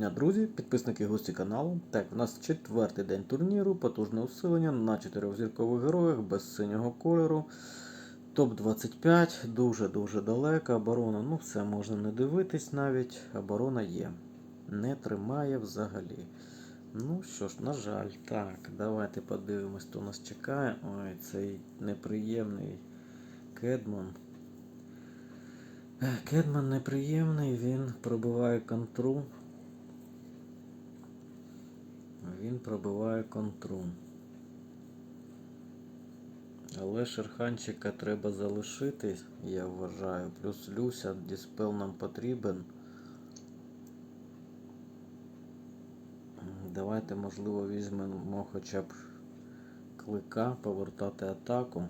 дня, друзі, підписники гості каналу. Так, у нас четвертий день турніру, потужне усилення на чотирьох зіркових героях без синього кольору. Топ-25, дуже-дуже далека. Оборона, ну все можна не дивитись навіть. Оборона є. Не тримає взагалі. Ну що ж, на жаль, так, давайте подивимось, хто нас чекає. Ой, цей неприємний Кедман. Кедман неприємний, він пробиває контру. Він пробиває контру. Але шерханчика треба залишити, я вважаю. Плюс Люся, Діспел нам потрібен. Давайте, можливо, візьмемо хоча б клика, повертати атаку.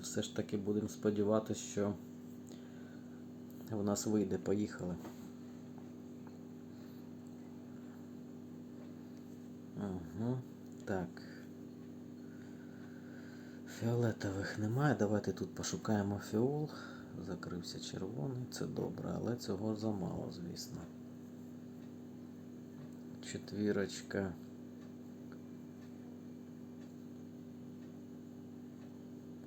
Все ж таки будемо сподіватися, що в нас вийде. Поїхали. Угу. Так. Фіолетових немає. Давайте тут пошукаємо фіол. Закрився червоний, це добре, але цього замало, звісно. Четвірочка.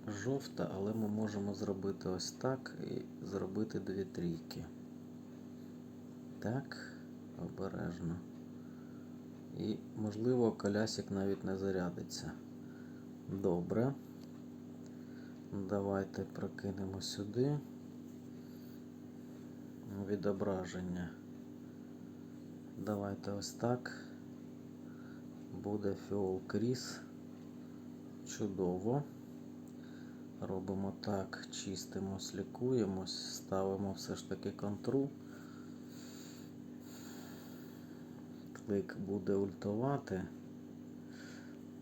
Жовта, але ми можемо зробити ось так і зробити дві трійки. Так, обережно. І, можливо, колясик навіть не зарядиться. Добре. Давайте прокинемо сюди. Відображення. Давайте ось так. Буде фіол кріс. Чудово. Робимо так, чистимо, слікуємось, ставимо все ж таки контру. Клик буде ультувати.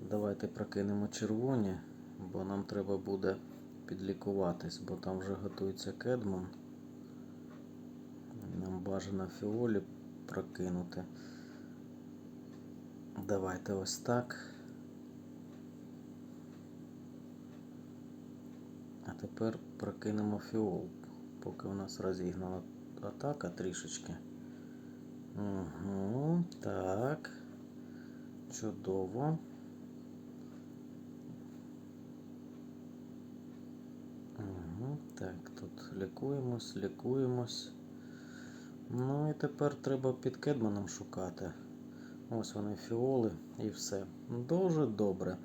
Давайте прокинемо червоні, бо нам треба буде підлікуватись, бо там вже готується кедман. Нам бажано фіолі прокинути. Давайте ось так. А тепер прокинемо фіол, поки у нас розігнана атака трішечки. Угу, так. Чудово. Угу, так, тут лікуємось, лікуємось. Ну і тепер треба під кедманом шукати. Ось вони фіоли і все. Дуже добре.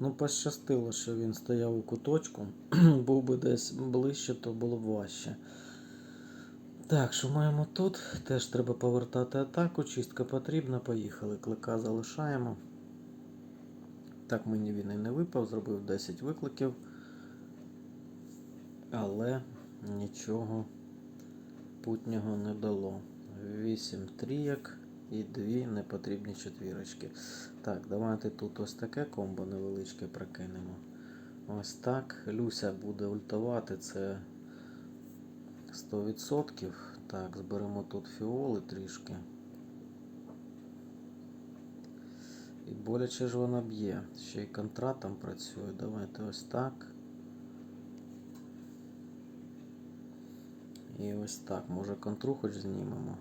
Ну, пощастило, що він стояв у куточку. Був би десь ближче, то було б важче. Так, що маємо тут? Теж треба повертати атаку. Чистка потрібна. Поїхали. Клика залишаємо. Так, мені він і не випав, зробив 10 викликів. Але нічого путнього не дало. 8 трійок і 2 непотрібні четвірочки. Так, давайте тут ось таке комбо невеличке прокинемо. Ось так. Люся буде ультувати, це 100%. Так, зберемо тут фіоли трішки. І боляче ж вона б'є. Ще й контратом працює. Давайте ось так. І ось так. Може контру хоч знімемо.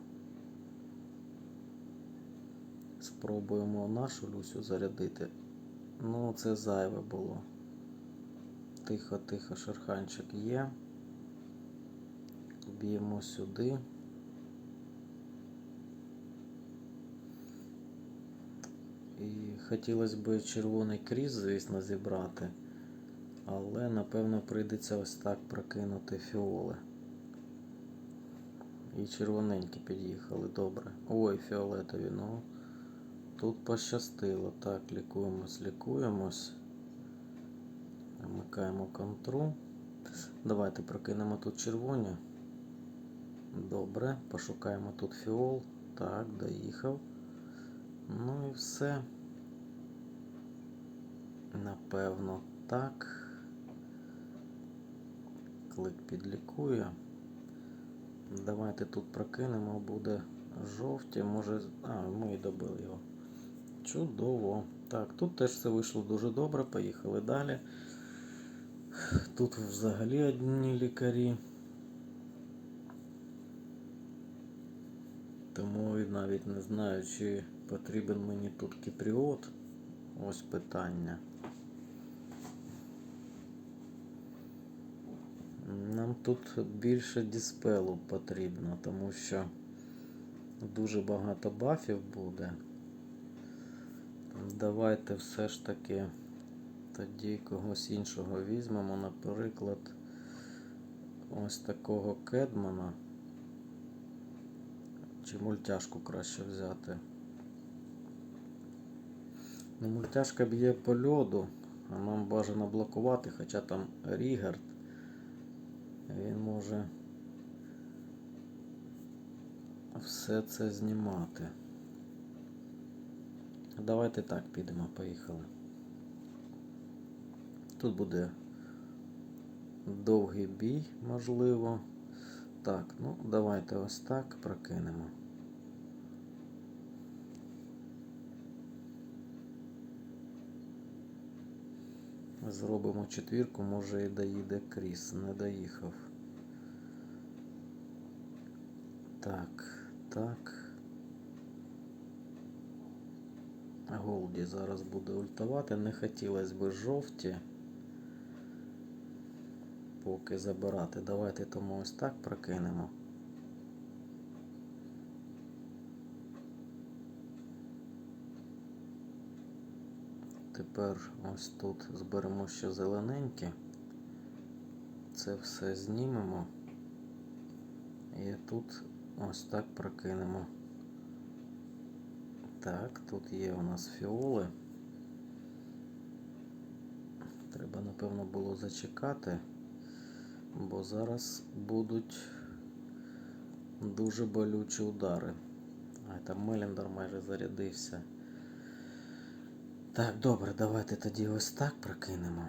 Спробуємо нашу Люсю зарядити. Ну, це зайве було. Тихо, тихо, шерханчик є. Б'ємо сюди. І хотілося б червоний кріс, звісно, зібрати. Але, напевно, прийдеться ось так прокинути фіоли. І червоненькі під'їхали, добре. Ой, фіолетові, ну. Тут пощастило. Так, лікуємось, лікуємось. Вмикаємо контру. Давайте прокинемо тут червоні. Добре, пошукаємо тут фіол. Так, доїхав. Ну і все. Напевно, так. Клик підлікує. Давайте тут прокинемо, буде жовті, може. А, ми і добили його. Чудово. Так, тут теж все вийшло дуже добре. Поїхали далі. Тут взагалі одні лікарі. Тому навіть не знаю, чи потрібен мені тут кіпріот. Ось питання. Нам тут більше діспелу потрібно, тому що дуже багато бафів буде. Давайте все ж таки тоді когось іншого візьмемо, наприклад, ось такого кедмана. Чи мультяшку краще взяти. Ну, мультяшка б'є по льоду, а нам бажано блокувати, хоча там Рігард. Він може все це знімати. Давайте так підемо, поїхали. Тут буде довгий бій, можливо. Так, ну давайте ось так прокинемо. Зробимо четвірку, може і доїде Кріс, не доїхав. Так, так. Голді зараз буде ультувати. Не хотілося б жовті. Поки забирати. Давайте тому ось так прокинемо. Тепер ось тут зберемо ще зелененьке. Це все знімемо. І тут ось так прокинемо. Так, тут є у нас фіоли. Треба, напевно, було зачекати, бо зараз будуть дуже болючі удари. А там Меліндер майже зарядився. Так, добре, давайте тоді ось так прокинемо.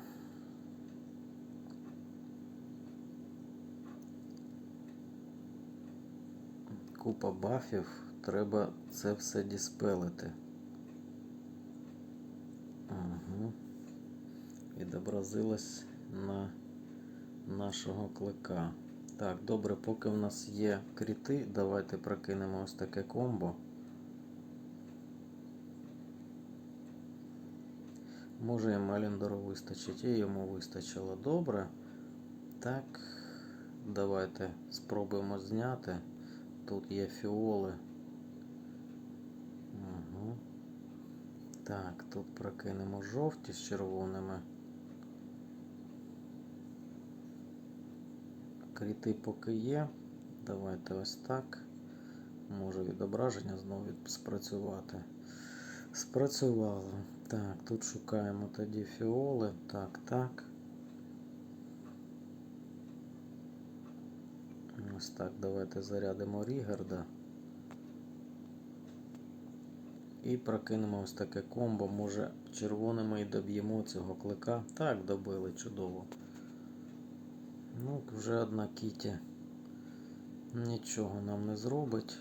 Купа бафів, треба це все діспелити. Угу. Відобразилось на нашого клика. Так, добре, поки в нас є кріти, давайте прокинемо ось таке комбо. Може і Меліндору вистачить, і йому вистачило добре. Так, давайте спробуємо зняти. Тут є фіоли. Угу. Так, тут прокинемо жовті з червоними. Кріти поки є. Давайте ось так. Може відображення знову спрацювати. Спрацювало. Так, тут шукаємо тоді фіоли. Так, так. Ось так, давайте зарядимо Рігарда. І прокинемо ось таке комбо. Може червоними і доб'ємо цього клика. Так, добили чудово. Ну, вже одна кіті. Нічого нам не зробить.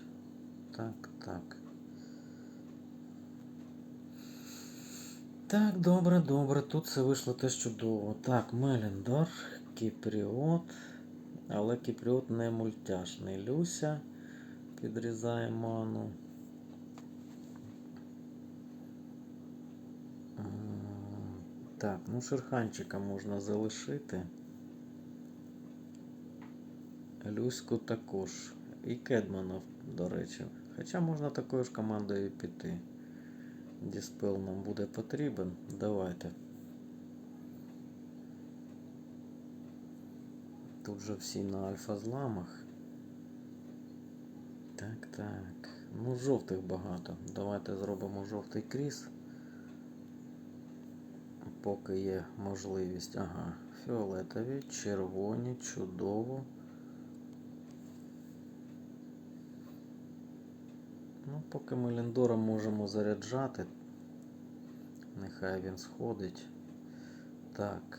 Так, так. Так, добре, добре. Тут все вийшло теж чудово. Так, Меліндор, Кіпріот. Але Кіпріот не мультяшний. Люся підрізає ману. Так, ну шерханчика можна залишити. Люську також. І Кедмана, до речі. Хоча можна такою ж командою піти. Діспел нам буде потрібен. Давайте. Тут же всі на альфа зламах. Так, так. Ну, жовтих багато. Давайте зробимо жовтий кріс. Поки є можливість. Ага, фіолетові, червоні, чудово. Ну, поки ми ліндора можемо заряджати. Нехай він сходить. Так.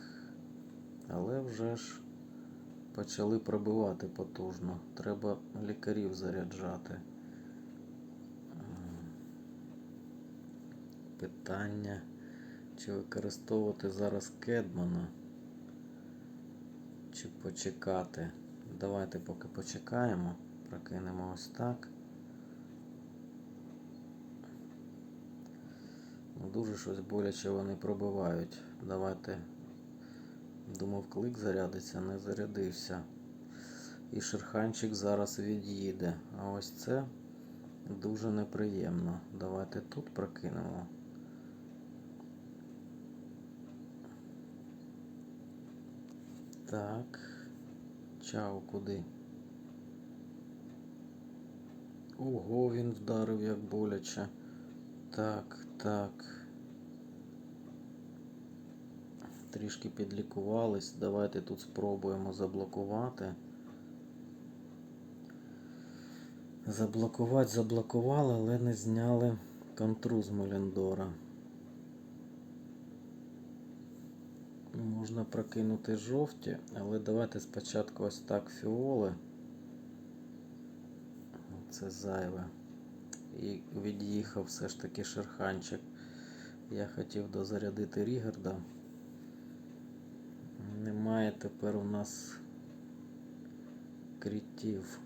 Але вже ж почали пробивати потужно. Треба лікарів заряджати. Питання, чи використовувати зараз Кедмана, чи почекати. Давайте поки почекаємо, прокинемо ось так. Дуже щось боляче вони пробивають. Давайте. Думав, клик зарядиться, не зарядився. І шерханчик зараз від'їде. А ось це дуже неприємно. Давайте тут прокинемо. Так. Чао, куди? Ого, він вдарив як боляче. Так, так. Трішки підлікувались. Давайте тут спробуємо заблокувати. Заблокувати заблокували, але не зняли контру з Меліндора. Можна прокинути жовті, але давайте спочатку ось так фіоли. Це зайве. І від'їхав все ж таки шерханчик. Я хотів дозарядити Рігарда. Немає тепер у нас крітів.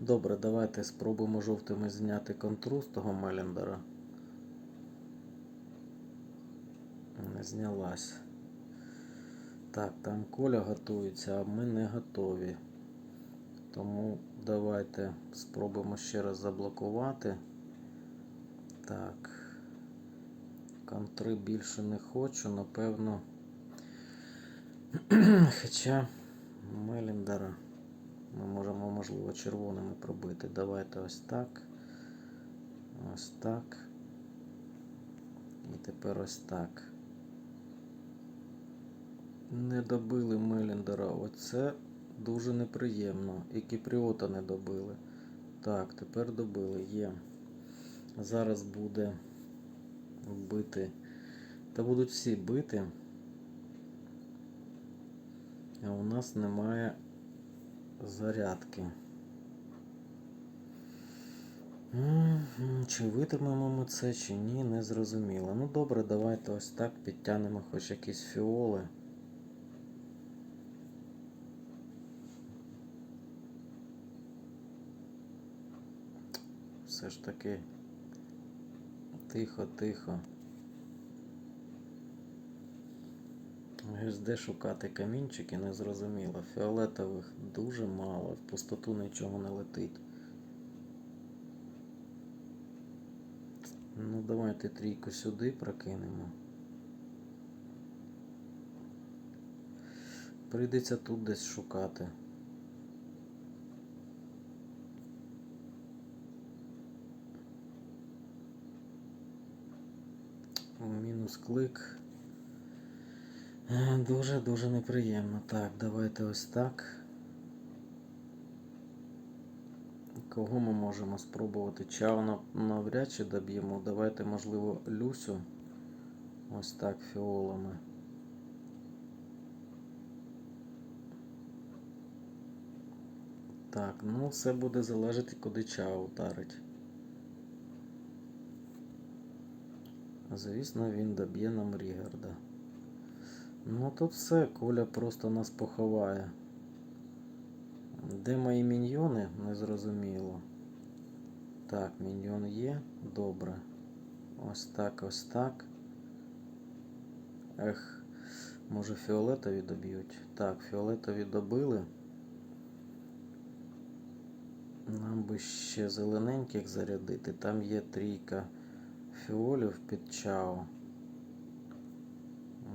Добре, давайте спробуємо жовтими зняти контру з того Меліндера. Не знялась. Так, там Коля готується, а ми не готові. Тому давайте спробуємо ще раз заблокувати. Так. Контри більше не хочу, напевно. Хоча Меліндера ми можемо, можливо, червоними пробити. Давайте ось так. Ось так. І тепер ось так. Не добили Меліндера. Оце дуже неприємно. І Кіпріота не добили. Так, тепер добили. Є. Зараз буде бити. Та будуть всі бити. А у нас немає зарядки. Чи витримаємо ми це, чи ні, не зрозуміло. Ну добре, давайте ось так підтягнемо хоч якісь фіоли. Все ж таки тихо, Ось Де шукати камінчики, не зрозуміло. Фіолетових дуже мало, в пустоту нічого не летить. Ну, давайте трійку сюди прокинемо. Прийдеться тут десь шукати. Мінус клик. Дуже-дуже неприємно. Так, давайте ось так. Кого ми можемо спробувати? Чао навряд чи доб'ємо. Давайте, можливо, Люсю. Ось так фіолами. Так, ну все буде залежати, куди Чао вдарить. Звісно, він доб'є нам Рігарда. Ну тут все, Коля просто нас поховає. Де мої міньйони? Незрозуміло. Так, міньйон є. Добре. Ось так, ось так. Ех, може фіолетові доб'ють. Так, фіолетові добили. Нам би ще зелененьких зарядити. Там є трійка фіолів під чао.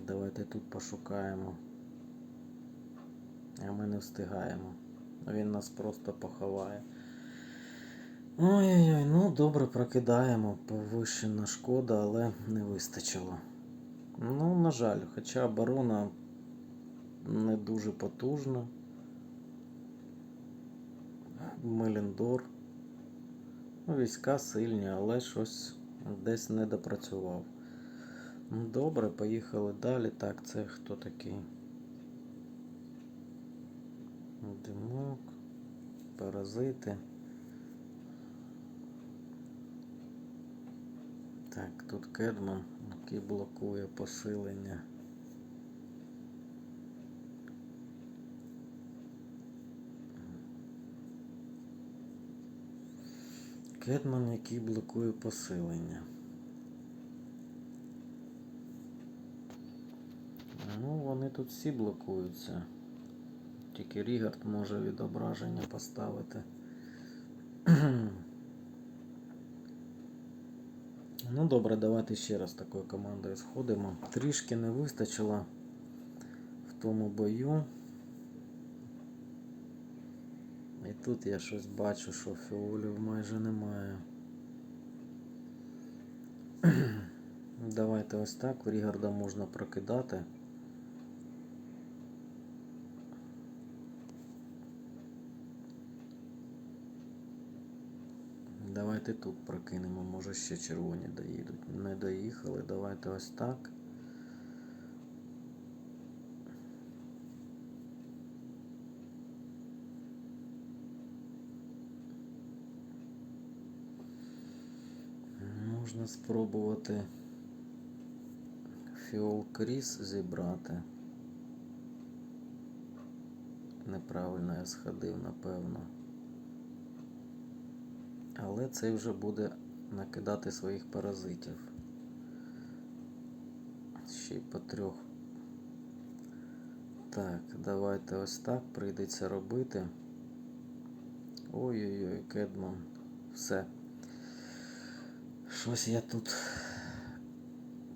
Давайте тут пошукаємо. А ми не встигаємо. Він нас просто поховає. Ой-ой-ой, ну добре прокидаємо. Повищена шкода, але не вистачило. Ну, на жаль, хоча оборона не дуже потужна. Меліндор. Ну, війська сильні, але щось десь не допрацював. Ну, Добре, поїхали далі. Так, це хто такий? Димок, паразити. Так, тут Кедман, який блокує посилення. Кедман, який блокує посилення. Ну, вони тут всі блокуються. Тільки Рігард може відображення поставити. Ну добре, давайте ще раз такою командою сходимо. Трішки не вистачило в тому бою. І тут я щось бачу, що фіолів майже немає. Давайте ось так. Рігарда можна прокидати. Давайте тут прокинемо, може ще червоні доїдуть. Не доїхали, давайте ось так. Можна спробувати фіол кріс зібрати. Неправильно я сходив, напевно. Але цей вже буде накидати своїх паразитів. Ще й по трьох. Так, давайте ось так прийдеться робити. Ой-ой-ой, Кедман. Все. Щось я тут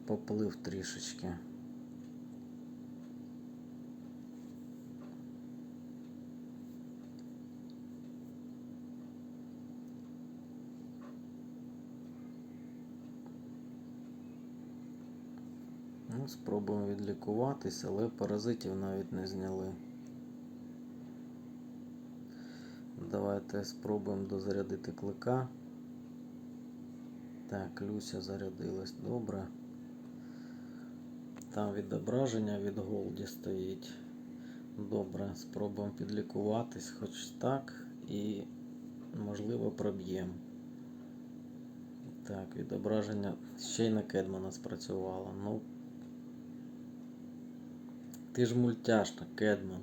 поплив трішечки. Ну, спробуємо відлікуватись, але паразитів навіть не зняли. Давайте спробуємо дозарядити клика. Так, Люся зарядилась добре. Там відображення від Голді стоїть. Добре, спробуємо підлікуватись хоч так і можливо проб'ємо. Так, відображення ще й на Кедмана спрацювало. Ну, ти ж мультяшна, Кедман.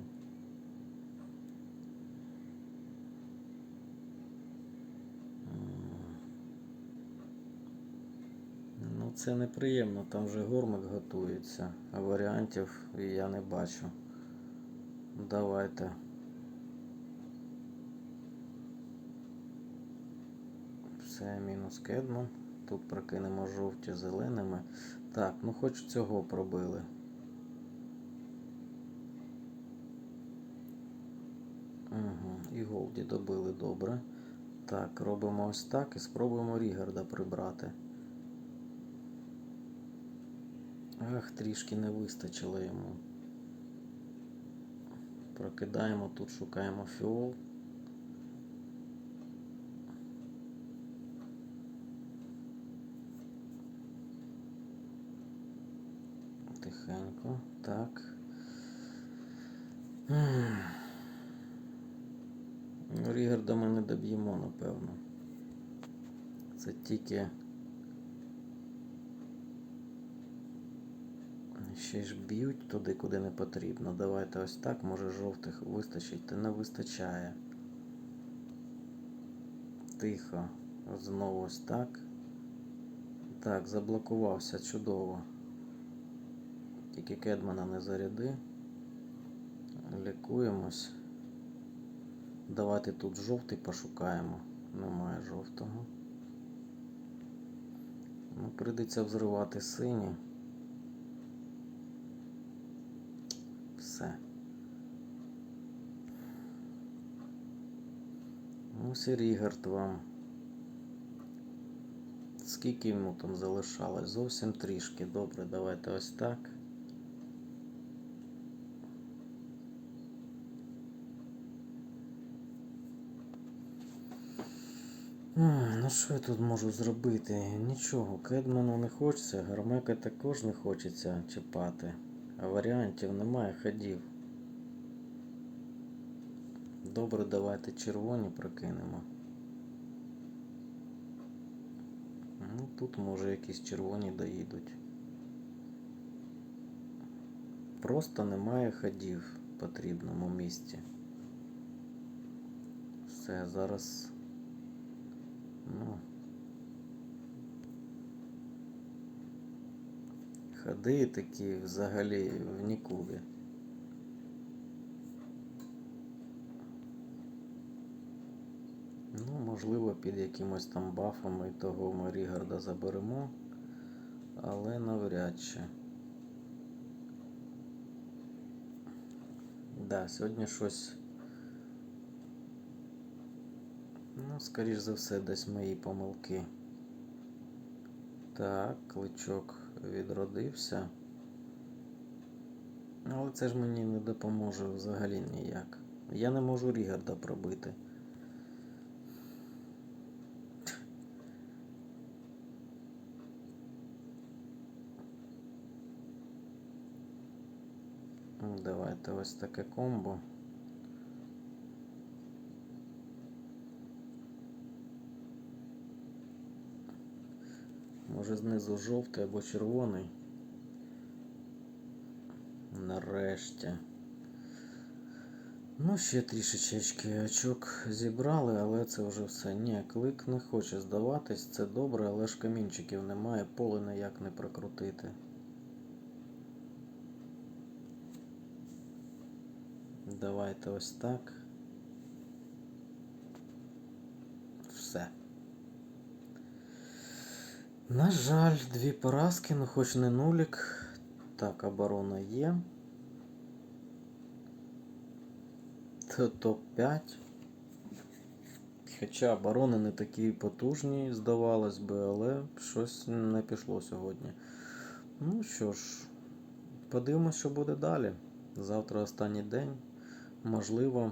Ну, це неприємно, там вже гормик готується, а варіантів я не бачу. Давайте. Все, мінус кедман. Тут прокинемо жовті зеленими. Так, ну хоч цього пробили. Угу, і Голді добили добре. Так, робимо ось так і спробуємо Рігарда прибрати. Ах, трішки не вистачило йому. Прокидаємо тут, шукаємо фіол. Тихенько, так. Рігарда ми не доб'ємо, напевно. Це тільки. Ще ж б'ють туди, куди не потрібно. Давайте ось так, може жовтих вистачить, та не вистачає. Тихо. Знову ось так. Так, заблокувався чудово. Тільки Кедмана не заряди. Лікуємось. Давайте тут жовтий пошукаємо. Немає жовтого. Ну, прийдеться взривати синій. Все. Ось і вам. Скільки йому там залишалось? Зовсім трішки. Добре, давайте ось так. Ну що я тут можу зробити? Нічого, Кедману не хочеться, Гармека також не хочеться чіпати. А варіантів немає ходів. Добре, давайте червоні прокинемо. Ну, тут може якісь червоні доїдуть. Просто немає ходів в потрібному місці. Все, зараз. Ну. ходи такі взагалі в нікуди. Ну, можливо, під якимось там бафом і того ми Рігарда заберемо, але навряд чи. Да, сьогодні щось. Ну, скоріш за все, десь мої помилки. Так, кличок відродився. Але це ж мені не допоможе взагалі ніяк. Я не можу Рігарда пробити. Давайте ось таке комбо. Може знизу жовтий або червоний. Нарешті. Ну, ще трішечечки очок зібрали, але це вже все. Ні, клик не хоче здаватись, це добре, але ж камінчиків немає, поле ніяк не прокрутити. Давайте ось так. Все. На жаль, дві поразки, ну хоч не нулік. Так, оборона є. Т- Топ-5. Хоча оборони не такі потужні, здавалось би, але щось не пішло сьогодні. Ну що ж, подивимось, що буде далі. Завтра останній день. Можливо,